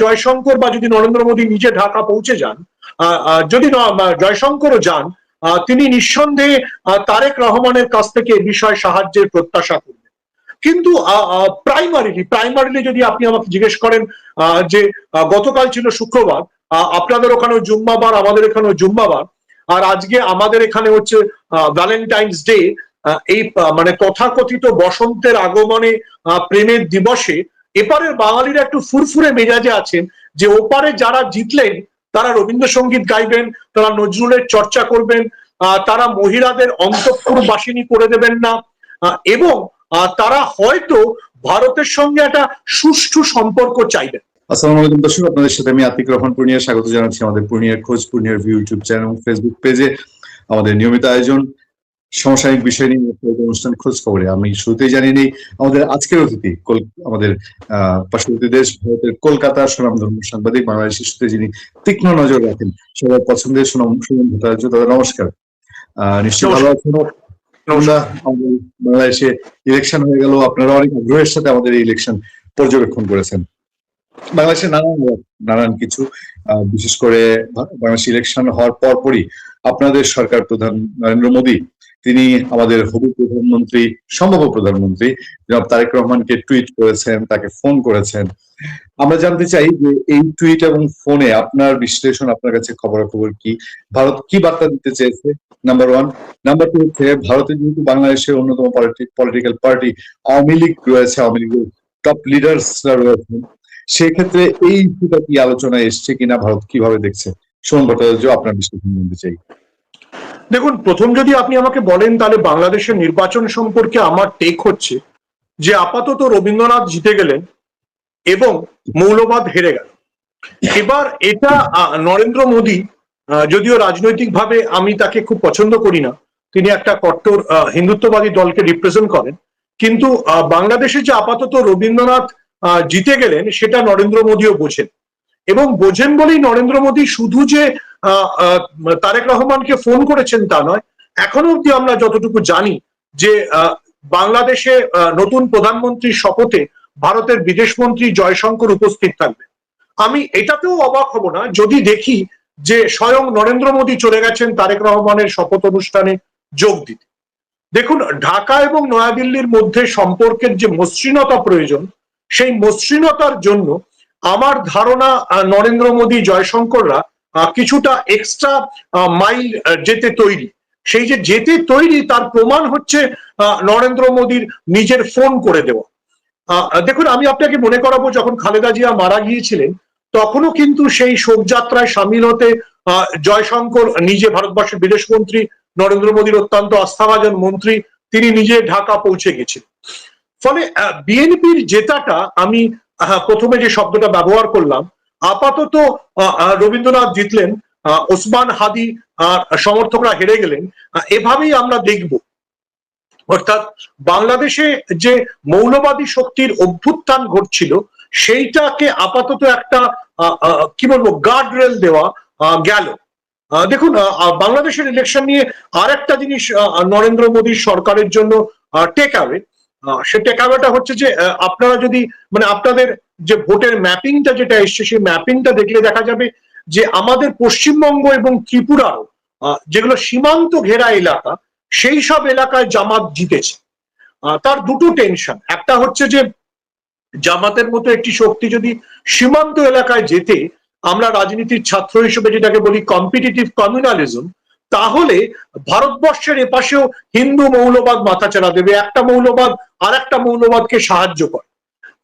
জয়শঙ্কর বা যদি নরেন্দ্র মোদী নিজে ঢাকা পৌঁছে যান যদি জয়শঙ্করও যান তিনি নিঃসন্দেহে তারেক রহমানের কাছ থেকে এ বিষয়ে সাহায্যের প্রত্যাশা করবেন। কিন্তু প্রাইমারিলি প্রাইমারিলি যদি আপনি আমাকে জিজ্ঞেস করেন যে গতকাল ছিল শুক্রবার আপনাদের ওখানেও জুম্মাবার, আমাদের এখানেও জুম্মাবার, আর আজকে আমাদের এখানে হচ্ছে ভ্যালেন্টাইন্স ডে এই মানে তথাকথিত বসন্তের আগমনে প্রেমের দিবসে এপারের বাঙালিরা একটু ফুরফুরে মেজাজে আছেন যে ওপারে যারা জিতলেন, তারা রবীন্দ্রসঙ্গীত গাইবেন, তারা নজরুলের চর্চা করবেন তারা মহিলাদের অন্তঃপুর বাসিনী করে দেবেন না এবং তারা হয়তো ভারতের সঙ্গে একটা সুষ্ঠু সম্পর্ক চাইবেন। আসসালামু আলাইকুম দর্শক, আপনাদের সাথে আমি আতিক রহমান পূর্ণিয়া। স্বাগত জানাচ্ছি আমাদের পূর্ণিয়ার খোঁজ, পূর্ণিয়ার ভিউ ইউটিউব চ্যানেল ফেসবুক পেজে আমাদের নিয়মিত আয়োজন। সমসাময়িক বিষয় নিয়ে অনুষ্ঠান খোঁজ খবরে আমি শুরুতেই জানি নেই আমাদের আজকের অতিথি আমাদের আহ পার্শ্ববর্তী দেশ ভারতের কলকাতার সুনামধন্য সাংবাদিক বাংলাদেশ ইস্যুতে যিনি তীক্ষ্ণ নজর রাখেন সবার পছন্দের সুনাম সুমন ভট্টাচার্য দাদা নমস্কার। নিশ্চয়ই ভালো আছেন। বাংলাদেশে ইলেকশন হয়ে গেল আপনারা অনেক আগ্রহের সাথে আমাদের এই ইলেকশন পর্যবেক্ষণ করেছেন। বাংলাদেশে নানান নানান কিছু আহ, বিশেষ করে বাংলাদেশ ইলেকশন হওয়ার পরপরই আপনাদের সরকার প্রধান নরেন্দ্র মোদী, তিনি আমাদের হবু প্রধানমন্ত্রী, সম্ভব প্রধানমন্ত্রী, জনাব তারেক রহমানকে টুইট করেছেন, তাকে ফোন করেছেন। আমরা জানতে চাই যে এই টুইট এবং ফোনে আপনার বিশ্লেষণ, আপনার কাছে খবরাখবর কি? ভারত কি বার্তা দিতে চেয়েছে? নাম্বার ওয়ান নাম্বার টু হচ্ছে, ভারতে যেহেতু বাংলাদেশের অন্যতম পলিটিক্যাল পার্টি আওয়ামী লীগ রয়েছে, আওয়ামী লীগের টপ লিডার্সরা রয়েছেন। সেক্ষেত্রে এই ইস্যুটা কি আলোচনায় এসছে কিনা ভারত কীভাবে দেখছে? সোমন ভট্টাচার্য আপনার বিশ্লেষণ জানতে চাই। দেখুন, প্রথম যদি আপনি আমাকে বলেন, তাহলে বাংলাদেশের নির্বাচন সম্পর্কে আমার টেক হচ্ছে যে আপাতত রবীন্দ্রনাথ জিতে গেলেন এবং মৌলবাদ হেরে গেল। এবার এটা নরেন্দ্র মোদী যদিও রাজনৈতিকভাবে আমি তাকে খুব পছন্দ করি না, তিনি একটা কট্টর হিন্দুত্ববাদী দলকে রিপ্রেজেন্ট করেন, কিন্তু বাংলাদেশে যে আপাতত রবীন্দ্রনাথ জিতে গেলেন, সেটা নরেন্দ্র মোদীও বোঝেন। এবং বোঝেন বলেই নরেন্দ্র মোদী শুধু যে তারেক রহমানকে ফোন করেছেন তা নয়, এখনও অব্দি আমরা যতটুকু জানি যে বাংলাদেশে নতুন প্রধানমন্ত্রীর শপথে ভারতের বিদেশমন্ত্রী জয়শঙ্কর উপস্থিত থাকবে। আমি এটাতেও অবাক হব না যদি দেখি যে স্বয়ং নরেন্দ্র মোদী চলে গেছেন তারেক রহমানের শপথ অনুষ্ঠানে যোগ দিতে। দেখুন, ঢাকা এবং নয়াদিল্লির মধ্যে সম্পর্কের যে মসৃণতা প্রয়োজন, সেই মসৃণতার জন্য আমার ধারণা নরেন্দ্র মোদী, জয়শঙ্কররা কিছুটা এক্সট্রা মাইল যেতে তৈরি। সেই যে যেতে তৈরি, তার প্রমাণ হচ্ছে নরেন্দ্র মোদীর নিজের ফোন করে দেওয়া। দেখুন, আমি আপনাকে মনে করাবো, যখন খালেদা জিয়া মারা গিয়েছিলেন, তখনও কিন্তু সেই শোকযাত্রায় সামিল হতে জয়শঙ্কর নিজে ভারতবর্ষের বিদেশমন্ত্রী নরেন্দ্র মোদীর অত্যন্ত আস্থাভাজন মন্ত্রী, তিনি নিজে ঢাকা পৌঁছে গেছেন ফলে বিএনপির জেতাটা আমি প্রথমে যে শব্দটা ব্যবহার করলাম, আপাতত রবীন্দ্রনাথ জিতলেন ওসমান হাদি সমর্থকরা হেরে গেলেন এভাবেই আমরা দেখব। অর্থাৎ বাংলাদেশে যে মৌলবাদী শক্তির অভ্যুত্থান ঘটছিল, সেইটাকে আপাতত একটা কি বলব গার্ড রেল দেওয়া গেল। দেখুন বাংলাদেশের ইলেকশন নিয়ে আর একটা জিনিস নরেন্দ্র মোদীর সরকারের জন্য টেক অ্যাওয়ে সে টেক হচ্ছে যে আপনারা যদি মানে আপনাদের যে ভোটের ম্যাপিংটা যেটা এসছে, সেই ম্যাপিংটা দেখলে দেখা যাবে যে আমাদের পশ্চিমবঙ্গ এবং ত্রিপুরারও যেগুলো সীমান্ত ঘেরা এলাকা, সেই সব এলাকায় জামাত জিতেছে। তার দুটো টেনশন একটা হচ্ছে যে, জামাতের মতো একটি শক্তি যদি সীমান্ত এলাকায় যেতে আমরা রাজনীতির ছাত্র হিসেবে যেটাকে বলি কম্পিটিটিভ কমিউনালিজম তাহলে ভারতবর্ষের এপাশেও হিন্দু মৌলবাদ মাথাচাড়া দেবে, একটা মৌলবাদ আর একটা মৌলবাদকে সাহায্য করে।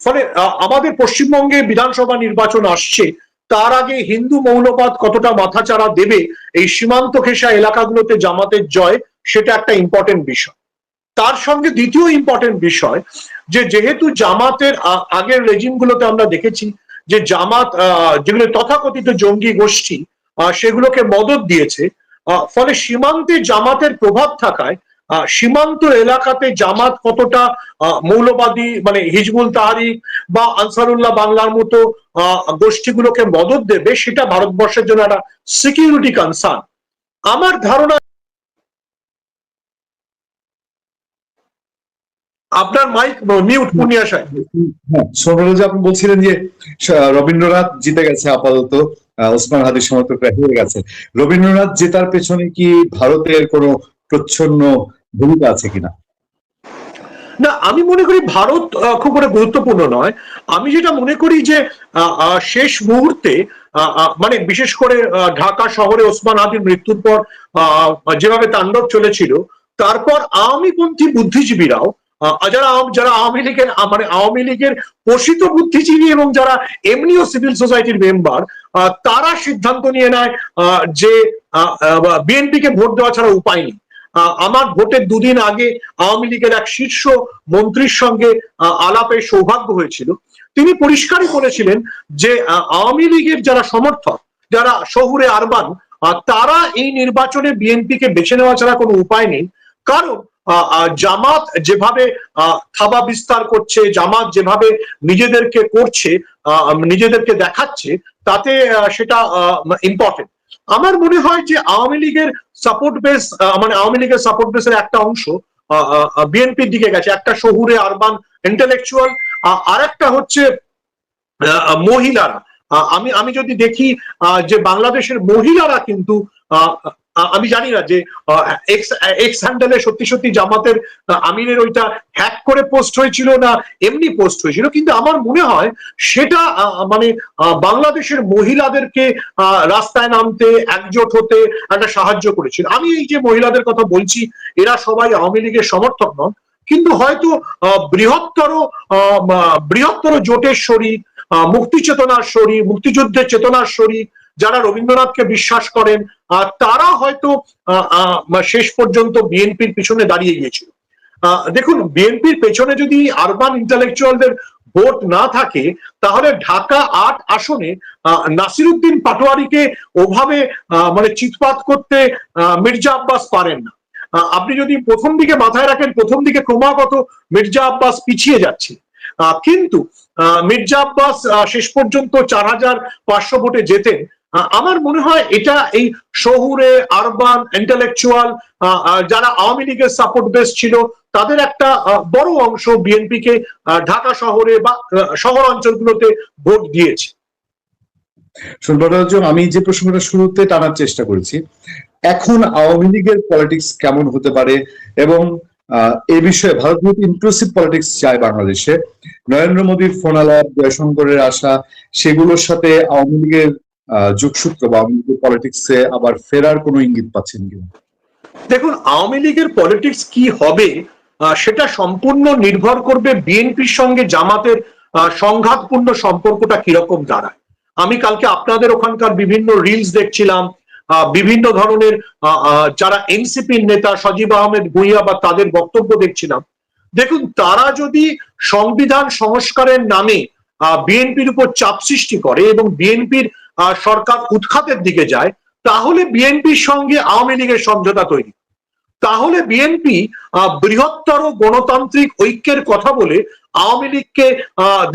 ফলে আমাদের পশ্চিমবঙ্গে বিধানসভা নির্বাচন আসছে, তার আগে হিন্দু মৌলবাদ কতটা মাথাচাড়া দেবে এই সীমান্ত ঘেঁষা এলাকাগুলোতে জামাতের জয়, সেটা একটা ইম্পর্টেন্ট বিষয়। তার সঙ্গে দ্বিতীয় ইম্পর্টেন্ট বিষয়, যে যেহেতু জামাতের আগের রেজিম গুলোতে আমরা দেখেছি যে জামাত যেগুলো তথাকথিত জঙ্গি গোষ্ঠী সেগুলোকে মদত দিয়েছে ফলে সীমান্তে জামাতের প্রভাব থাকায় সীমান্ত এলাকাতে জামাত কতটা মৌলবাদী মানে হিজবুল তাহারিক বা আনসারুল্লাহ বাংলার মতো গোষ্ঠীগুলোকে মদত দেবে, সেটা ভারতবর্ষের জন্য একটা সিকিউরিটি কনসার্ন আমার ধারণা, আপনার মাইক মিউট পূর্ণিয়া সাহেব। হ্যাঁ সোমরাজ আপনি বলছিলেন যে রবীন্দ্রনাথ জিতে গেছে আপাতত। ওসমান হাদির সমর্থকরা হেরে গেছে। রবীন্দ্রনাথ জেতার পেছনে কি ভারতের কোনো প্রচ্ছন্ন ভূমিকা আছে কিনা? না, আমি মনে করি ভারত খুব একটা গুরুত্বপূর্ণ নয়। আমি যেটা মনে করি যে শেষ মুহূর্তে মানে বিশেষ করে ঢাকা শহরে ওসমান হাদির মৃত্যুর পর যেভাবে তাণ্ডব চলেছিল, তারপর আওয়ামীপন্থী বুদ্ধিজীবীরাও যারা যারা আওয়ামী লীগের মানে আওয়ামী লীগের পোষিত বুদ্ধিজীবী এবং যারা এমনিও সিভিল সোসাইটির মেম্বার তারা সিদ্ধান্ত নিয়ে নেয় যে বিএনপিকে ভোট দেওয়া ছাড়া উপায় নেই। আমার ভোটের দুদিন আগে আওয়ামী লীগের এক শীর্ষ মন্ত্রীর সঙ্গে আহ, আলাপের সৌভাগ্য হয়েছিল। তিনি পরিষ্কারই বলেছিলেন যে আওয়ামী লীগের যারা সমর্থক যারা শহুরে আরবান তারা এই নির্বাচনে বিএনপিকে বেছে নেওয়া ছাড়া কোনো উপায় নেই। কারণ জামাত যেভাবে থাবা বিস্তার করছে, জামাত যেভাবে নিজেদেরকে করছে নিজেদেরকে দেখাচ্ছে, তাতে সেটা ইম্পর্টেন্ট আমার মনে হয় যে আওয়ামী লীগের সাপোর্ট বেস মানে আওয়ামী লীগের সাপোর্ট বেসের একটা অংশ বিএনপির দিকে গেছে। একটা শহুরে আরবান ইন্টেলেকচুয়াল আর একটা হচ্ছে মহিলারা। আমি আমি যদি দেখি যে বাংলাদেশের মহিলারা কিন্তু আমি জানি না যে এক্স এক্স হ্যান্ডেলে সত্যি সত্যি জামাতের আহ, আমিরের ওইটা হ্যাক করে পোস্ট হয়েছিল না এমনি পোস্ট হয়েছিল কিন্তু আমার মনে হয় সেটা মানে বাংলাদেশের মহিলাদেরকে রাস্তায় নামতে একজোট হতে একটা সাহায্য করেছিল। আমি এই যে মহিলাদের কথা বলছি এরা সবাই আওয়ামী লীগের সমর্থক নন কিন্তু হয়তো বৃহত্তর বৃহত্তর জোটের শরীর মুক্তি চেতনার শরীর মুক্তিযুদ্ধের চেতনার শরীর যারা রবীন্দ্রনাথকে বিশ্বাস করেন তারা হয়তো শেষ পর্যন্ত বিএনপির পিছনে দাঁড়িয়ে গিয়েছিল। দেখুন, বিএনপির পেছনে যদি আরবান ইন্টালেকচুয়ালদের ভোট না থাকে, তাহলে ঢাকা আট আসনে নাসিরুদ্দিন পাটোয়ারিকে ওভাবে মানে চিৎপাত করতে মির্জা আব্বাস পারেন না। আপনি যদি প্রথম দিকে মাথায় রাখেন, প্রথম দিকে ক্রমাগত মির্জা আব্বাস পিছিয়ে যাচ্ছে। কিন্তু মির্জা আব্বাস শেষ পর্যন্ত চার হাজার পাঁচশো ভোটে জেতেন আমার মনে হয় এটা এই শহুরে আরবান ইন্টালেকচুয়াল যারা আওয়ামী লীগের সাপোর্ট বেস ছিল তাদের একটা বড় অংশ বিএনপি কে আহ, ঢাকা শহরে বা শহর অঞ্চলগুলোতে ভোট দিয়েছে। সুব্রত আমি যে প্রসঙ্গটা শুরুতে টানার চেষ্টা করেছি এখন আওয়ামী লীগের পলিটিক্স কেমন হতে পারে এবং এ বিষয়ে ভারত ইনক্লুসিভ পলিটিক্স চায় বাংলাদেশে? নরেন্দ্র মোদীর ফোন আলাপ জয়শঙ্করের আশা সেগুলোর সাথে আওয়ামী লীগের যোগসূত্র বা আওয়ামী লীগের পলিটিক্সে আবার ফেরার কোনো ইঙ্গিত পাচ্ছেন কিনা? দেখুন, আওয়ামী লীগের পলিটিক্স কি হবে সেটা সম্পূর্ণ নির্ভর করবে বিএনপির সঙ্গে জামাতের সংঘাতপূর্ণ সম্পর্কটা কীরকম দাঁড়ায়। আমি কালকে আপনাদের ওখানকার বিভিন্ন রিলস দেখছিলাম বিভিন্ন ধরনের যারা এনসিপির নেতা সজীব আহমেদ ভুইয়া বা তাদের বক্তব্য দেখছিলাম। দেখুন, তারা যদি সংবিধান সংস্কারের নামে বিএনপির উপর চাপ সৃষ্টি করে এবং বিএনপির সরকার উৎখাতের দিকে যায়, তাহলে বিএনপির সঙ্গে আওয়ামী লীগের সমঝোতা তৈরি। তাহলে বিএনপি বৃহত্তর গণতান্ত্রিক ঐক্যের কথা বলে আওয়ামী লীগকে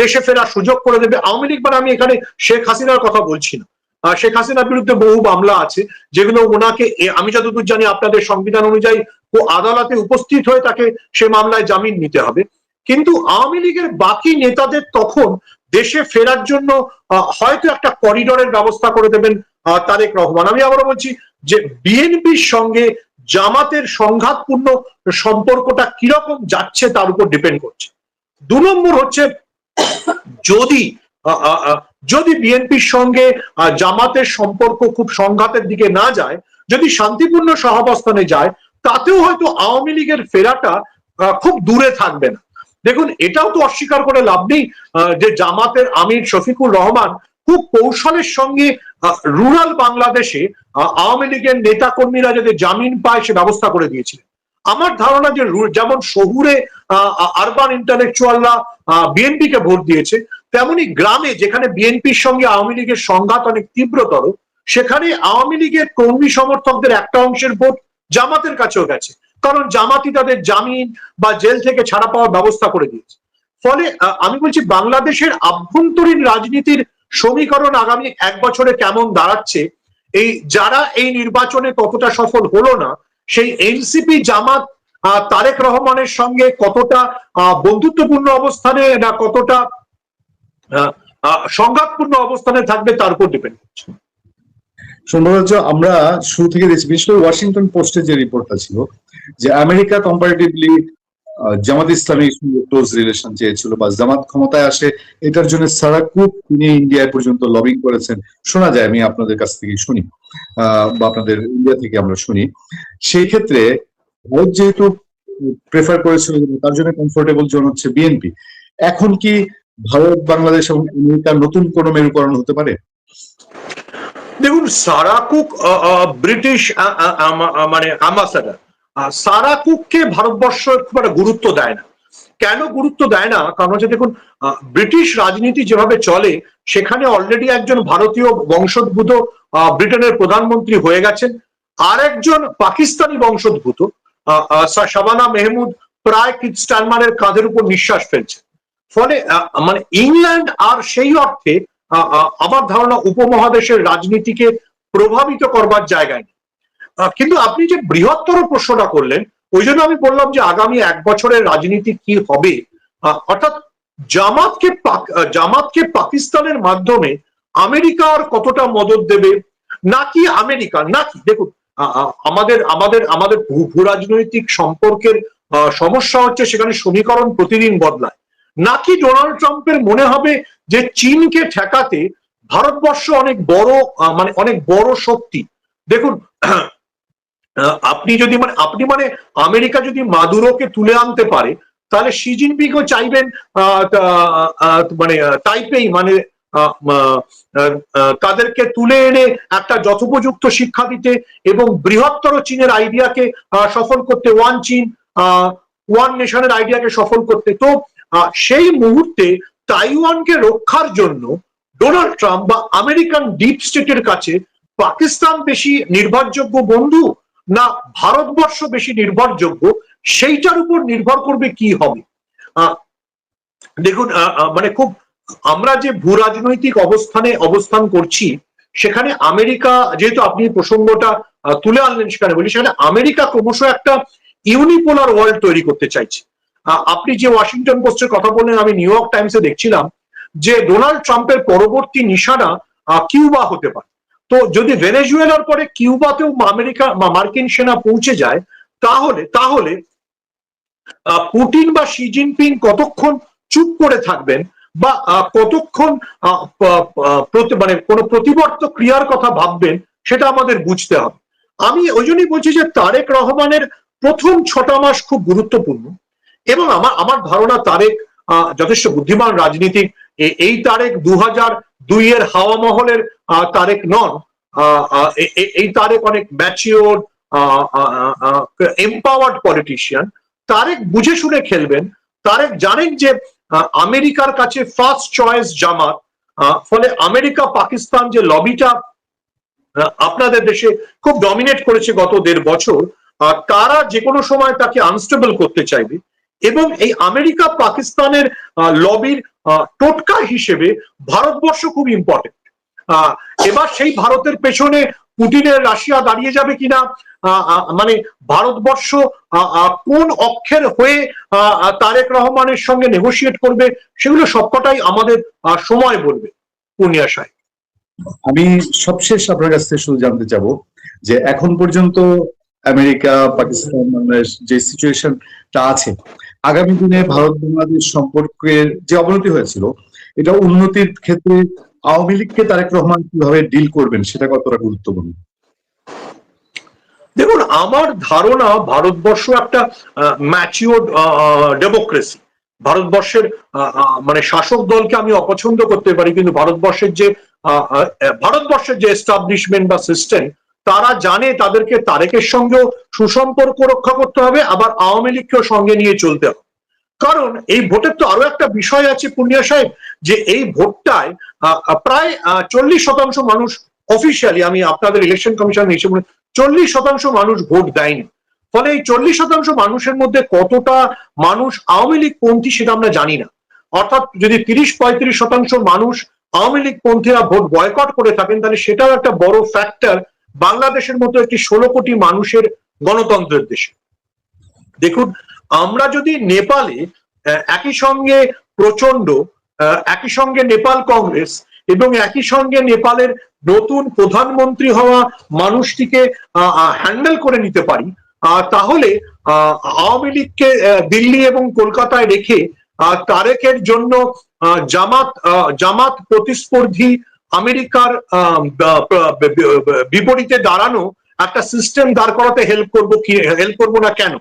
দেশে ফেরার সুযোগ করে দেবে। আওয়ামী লীগ মানে আমি এখানে শেখ হাসিনার কথা বলছি না। শেখ হাসিনার বিরুদ্ধে বহু মামলা আছে, যেগুলো ওনাকে আমি যতদূর জানি আপনাদের সংবিধান অনুযায়ী আদালতে উপস্থিত হয়ে তাকে সে মামলায় জামিন নিতে হবে। কিন্তু আওয়ামী লীগের বাকি নেতাদের তখন দেশে ফেরার জন্য হয়তো একটা করিডোরের ব্যবস্থা করে দেবেন তারেক রহমান। আমি আবারও বলছি যে বিএনপির সঙ্গে জামাতের সংঘাতপূর্ণ সম্পর্কটা কীরকম যাচ্ছে তার উপর ডিপেন্ড করছে। দু নম্বর হচ্ছে, যদি যদি বিএনপির সঙ্গে জামাতের সম্পর্ক খুব সংঘাতের দিকে না যায়, যদি শান্তিপূর্ণ সহাবস্থানে যায়, তাতেও হয়তো আওয়ামী লীগের ফেরাটা খুব দূরে থাকবে না। দেখুন, এটাও তো অস্বীকার করে লাভ নেই যে জামাতের আমির শফিকুর রহমান খুব কৌশলের সঙ্গে রুরাল বাংলাদেশে আওয়ামী লীগের নেতা কর্মীরা যাতে জামিন পায় সে ব্যবস্থা করে দিয়েছিলেন। আমার ধারণা যে যেমন শহুরে আরবান ইন্টালেকচুয়ালরা বিএনপি কে ভোট দিয়েছে, তেমনি গ্রামে যেখানে বিএনপির সঙ্গে আওয়ামী লীগের সংঘাত অনেক তীব্রতর, সেখানে আওয়ামী লীগের কর্মী সমর্থকদের একটা অংশের ভোট জামাতের কাছেও গেছে। কারণ জামাতি তাদের জামিন বা জেল থেকে ছাড়া পাওয়ার ব্যবস্থা করে দিয়েছে। ফলে আমি বলছি বাংলাদেশের আভ্যন্তরীণ রাজনীতির সমীকরণ আগামী এক বছরে কেমন দাঁড়াচ্ছে, এই যারা এই নির্বাচনে কতটা সফল হলো না, সেই এনসিপি জামাত তারেক রহমানের সঙ্গে কতটা বন্ধুত্বপূর্ণ অবস্থানে না কতটা সংঘাতপূর্ণ অবস্থানে থাকবে তার উপর ডিপেন্ড করছে। সৌন্দর্য আমরা শুরু থেকে দেখছি, বিশেষ করে ওয়াশিংটন পোস্টের যে রিপোর্টটা ছিল, যে আমেরিকা কম্পারেটিভলি জামাত ইসলামীর সঙ্গে ক্লোজ রিলেশন চেয়েছিল বা জামাত ক্ষমতায় আসে, এটার জন্য সারাকুপ তিনি ইন্ডিয়ায় পর্যন্ত লবিং করেছেন। শোনা যায়, আমি আপনাদের কাছ থেকে শুনি বা আপনাদের ইন্ডিয়া থেকে আমরা শুনি। সেই ক্ষেত্রে ভারত যেহেতু প্রেফার করেছিল, তার জন্য কমফোর্টেবল জোন হচ্ছে বিএনপি এখন কি ভারত, বাংলাদেশ এবং আমেরিকার নতুন কোনো মেরুকরণ হতে পারে? দেখুন, সারা কুক ব্রিটিশ মানে অ্যাম্বাসাডার সারা কুককে ভারতবর্ষ খুব একটা গুরুত্ব দেয় না। কেন গুরুত্ব দেয় না? কারণ হচ্ছে দেখুন ব্রিটিশ রাজনীতি যেভাবে চলে, সেখানে অলরেডি একজন ভারতীয় বংশোদ্ভূত ব্রিটেনের প্রধানমন্ত্রী হয়ে গেছেন। আর একজন পাকিস্তানি বংশোদ্ভূত শাবানা মেহমুদ প্রায় কিট স্টারমারের কাঁধের উপর নিঃশ্বাস ফেলছে ফলে মানে ইংল্যান্ড আর সেই অর্থে আমার ধারণা উপমহাদেশের রাজনীতিকে প্রভাবিত করবার জায়গায় নেই। কিন্তু আপনি যে বৃহত্তর প্রশ্নটা করলেন, ওই জন্য আমি বললাম যে আগামী এক বছরের রাজনীতি কি হবে? অর্থাৎ জামাতকে জামাতকে পাকিস্তানের মাধ্যমে আমেরিকা আর কতটা মদত দেবে? নাকি আমেরিকা? নাকি, দেখুন আমাদের আমাদের আমাদের ভূ- ভূ রাজনৈতিক সম্পর্কের সমস্যা হচ্ছে সেখানে সমীকরণ প্রতিদিন বদলায়। নাকি ডোনাল্ড ট্রাম্পের মনে হবে যে চীনকে ঠেকাতে ভারতবর্ষ অনেক বড় মানে অনেক বড় শক্তি। দেখুন আপনি যদি মানে আপনি মানে আমেরিকা যদি মাদুরোকে তুলে আনতে পারে, তাহলে শি জিনপিংও চাইবেন মানে তাইপেই মানে তাদেরকে তুলে এনে একটা যথোপযুক্ত শিক্ষা দিতে এবং বৃহত্তর চীনের আইডিয়াকে সফল করতে, ওয়ান চীন ওয়ান নেশনের আইডিয়াকে সফল করতে। তো সেই মুহূর্তে তাইওয়ানকে রক্ষার জন্য ডোনাল্ড ট্রাম্প বা আমেরিকান ডিপ স্টেটের কাছে পাকিস্তান বেশি নির্ভরযোগ্য বন্ধু না ভারতবর্ষ বেশি নির্ভরযোগ্য, সেইটার উপর নির্ভর করবে কি হবে? দেখুন মানে খুব, আমরা যে ভূ রাজনৈতিক অবস্থানে অবস্থান করছি, সেখানে আমেরিকা, যেহেতু আপনি প্রসঙ্গটা তুলে আনলেন সেখানে বলি, সেখানে আমেরিকা ক্রমশ একটা ইউনিপোলার ওয়ার্ল্ড তৈরি করতে চাইছে। আপনি যে ওয়াশিংটন পোস্টের কথা বললেন, আমি নিউ ইয়র্ক টাইমসে দেখছিলাম যে ডোনাল্ড ট্রাম্পের পরবর্তী নিশানা কিউবা হতে পারে। তো যদি ভেনেজুয়েলার পরে কিউবাতেও আমেরিকা মার্কিন সেনা পৌঁছে যায়, তাহলে তাহলে পুটিন বা শি জিনপিং কতক্ষণ চুপ করে থাকবেন বা কতক্ষণ মানে কোনো প্রতিবর্ত ক্রিয়ার কথা ভাববেন, সেটা আমাদের বুঝতে হবে। আমি ওই জন্যই বলছি যে তারেক রহমানের প্রথম ছটা মাস খুব গুরুত্বপূর্ণ। এবং আমার আমার ধারণা তারেক যথেষ্ট বুদ্ধিমান রাজনীতিক। এই তারেক দু হাজার দুই এর হাওয়া মহলের তারেক নন। এই তারেক অনেক ম্যাচিওর এম্পাওয়ার্ড পলিটিশিয়ান তারেক বুঝে শুনে খেলবেন। তারেক জানেন যে আমেরিকার কাছে ফার্স্ট চয়েস জামাত ফলে আমেরিকা, পাকিস্তান যে লবিটা আপনাদের দেশে খুব ডমিনেট করেছে গত দেড় বছর তারা যে কোনো সময় তাকে আনস্টেবল করতে চাইবে। এবং এই আমেরিকা পাকিস্তানের লবির টোটকা হিসেবে ভারতবর্ষ খুব ইম্পর্টেন্ট এবার সেই ভারতের পেছনে পুটিনের রাশিয়া দাঁড়িয়ে যাবে কিনা মানে ভারতবর্ষ কোন অক্ষের হয়ে তারেক রহমানের সঙ্গে নেগোশিয়েট করবে, সেগুলো সবকটাই আমাদের সময় বলবে, পূর্ণিয়া সাহেব। আমি সবশেষ আপনার কাছ থেকে শুধু জানতে চাবো যে এখন পর্যন্ত আমেরিকা, পাকিস্তান যে সিচুয়েশনটা আছে আগামী দিনে ভারত বাংলাদেশ সম্পর্কের যে অবনতি হয়েছিল, এটা উন্নতির ক্ষেত্রে আওয়ামী লীগকে তারেক রহমান কীভাবে ডিল করবেন সেটা কতটা গুরুত্বপূর্ণ? দেখুন, আমার ধারণা ভারতবর্ষ একটা ম্যাচিওর ডেমোক্রেসি ভারতবর্ষের মানে শাসক দলকে আমি অপছন্দ করতে পারি, কিন্তু ভারতবর্ষের যে ভারতবর্ষের যে এস্টাবলিশমেন্ট বা সিস্টেম তারা জানে তাদেরকে তারেকের সঙ্গেও সুসম্পর্ক রক্ষা করতে হবে, আবার আওয়ামী লীগকেও সঙ্গে নিয়ে চলতে হবে। কারণ এই ভোটের তো আরও একটা বিষয় আছে পুণ্যা সাহেব, যে এই ভোটটায় প্রায় চল্লিশ শতাংশ মানুষ অফিসিয়ালি আমি আপনাদের ইলেকশন কমিশন হিসেবে চল্লিশ শতাংশ মানুষ ভোট দেয়নি। ফলে এই চল্লিশ শতাংশ মানুষের মধ্যে কতটা মানুষ আওয়ামী লীগ পন্থী সেটা আমরা জানি না। অর্থাৎ যদি তিরিশ পঁয়ত্রিশ শতাংশ মানুষ আওয়ামী লীগ পন্থীরা ভোট বয়কট করে থাকেন, তাহলে সেটাও একটা বড় ফ্যাক্টর বাংলাদেশের মতো একটি ষোলো কোটি মানুষের গণতন্ত্রের দেশে। দেখুন, আমরা যদি নেপালে একই সঙ্গে প্রচণ্ড একই সঙ্গে নেপাল কংগ্রেস এবং একই সঙ্গে নেপালের নতুন প্রধানমন্ত্রী হওয়া মানুষটিকে হ্যান্ডেল করে নিতে পারি তাহলে আওয়ামী লীগকে দিল্লি এবং কলকাতায় রেখে তারেকের জন্য জামাত জামাত প্রতিস্পর্ধী আমেরিকার বিপরীতে দাঁড়ানো একটা সিস্টেম দাঁড় করাতে হেল্প করব কি হেল্প করব না কেন?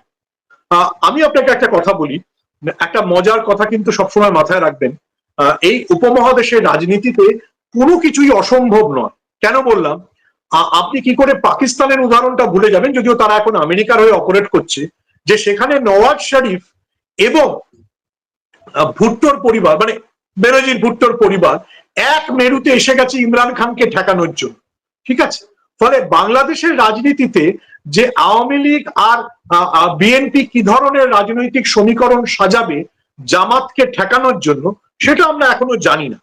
আমি আপনাকে একটা কথা বলি। একটা মজার কথা কিন্তু সবসময় মাথায় রাখবেন। এই উপমহাদেশের রাজনীতিতে কোনো কিছুই অসম্ভব নয়। কেন বললাম? আপনি কি করে পাকিস্তানের উদাহরণটা ভুলে যাবেন? যদিও তারা এখন আমেরিকার হয়ে অপারেট করছে। যে সেখানে নওয়াজ শরীফ এবং ভুট্টোর পরিবার মানে বেনজির ভুট্টোর পরিবার এক মেরুতে এসে গেছে ইমরান খানকে ঠেকানোর জন্য। ঠিক আছে? ফলে বাংলাদেশের রাজনীতিতে যে আওয়ামী লীগ আর বিএনপি কি ধরনের রাজনৈতিক সমীকরণ সাজাবে জামাতকে ঠেকানোর জন্য সেটা আমরা এখনও জানি না।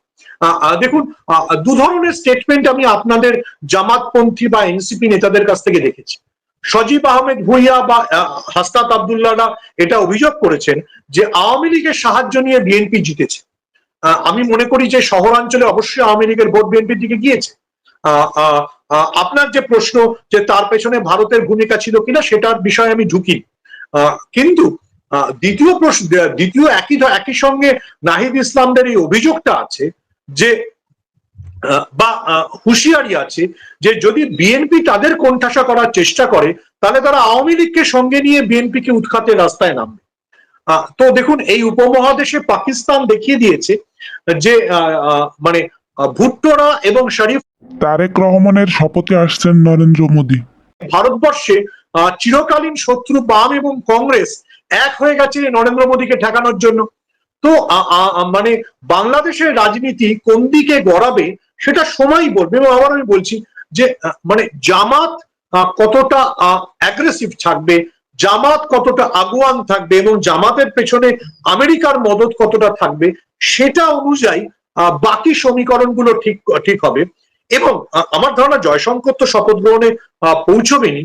দেখুন দু ধরনের স্টেটমেন্ট আমি আপনাদের জামাতপন্থী বা এনসিপি নেতাদের কাছ থেকে দেখেছি। সজীব আহমেদ ভুইয়া বা আহ, হাসনাত আবদুল্লাহরা এটা অভিযোগ করেছেন যে আওয়ামী লীগের সাহায্য নিয়ে বিএনপি জিতেছে। আমি মনে করি যে শহরাঞ্চলে অবশ্যই আওয়ামী লীগের ভোট বিএনপির দিকে গিয়েছে। আপনার যে প্রশ্ন যে তার পেছনে ভারতের ভূমিকা ছিল কিনা, সেটার বিষয়ে আমি ঢুকি কিন্তু দ্বিতীয় প্রশ্ন, দ্বিতীয় একই একই সঙ্গে নাহিদ ইসলামদের এই অভিযোগটা আছে যে বা হুঁশিয়ারি আছে যে যদি বিএনপি তাদের কোণঠাসা করার চেষ্টা করে, তাহলে তারা আওয়ামী লীগকে সঙ্গে নিয়ে বিএনপিকে উৎখাতের রাস্তায় নামবে। তো দেখুন এই উপমহাদেশে পাকিস্তান দেখিয়ে দিয়েছে যে মানে ভুট্টোরা এবং শরীফ তারেক রহমানের শপথে আসছেন নরেন্দ্র মোদী। ভারতবর্ষে চিরকালীন শত্রু বাম এবং কংগ্রেস এক হয়ে গেছে নরেন্দ্র মোদীকে ঠেকানোর জন্য। তো মানে বাংলাদেশের রাজনীতি কোন দিকে গড়াবে সেটা সময়ই বলবে এবং আবার আমি বলছি যে মানে জামাত কতটা অ্যাগ্রেসিভ থাকবে জামাত কতটা আগুয়ান থাকবে এবং জামাতের পেছনে আমেরিকার মদত কতটা থাকবে সেটা অনুযায়ী বাকি সমীকরণগুলো ঠিক ঠিক হবে। এবং আমার ধারণা জয়শঙ্কর তো শপথ গ্রহণে পৌঁছবেনি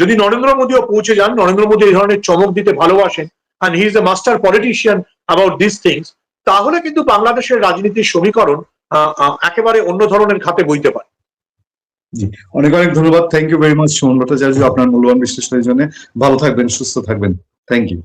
যদি নরেন্দ্র মোদীও পৌঁছে যান, নরেন্দ্র মোদী এই ধরনের চমক দিতে ভালোবাসেন and he is a master politician about this things তাহলে কিন্তু বাংলাদেশের রাজনীতির সমীকরণ একেবারে অন্য ধরনের খাতে বইতে পারে। অনেক অনেক ধন্যবাদ। Thank you very much Suman Bhattacharya, আপনার মূল্যবান বিশ্লেষণের জন্য। ভালো থাকবেন, সুস্থ থাকবেন। Thank you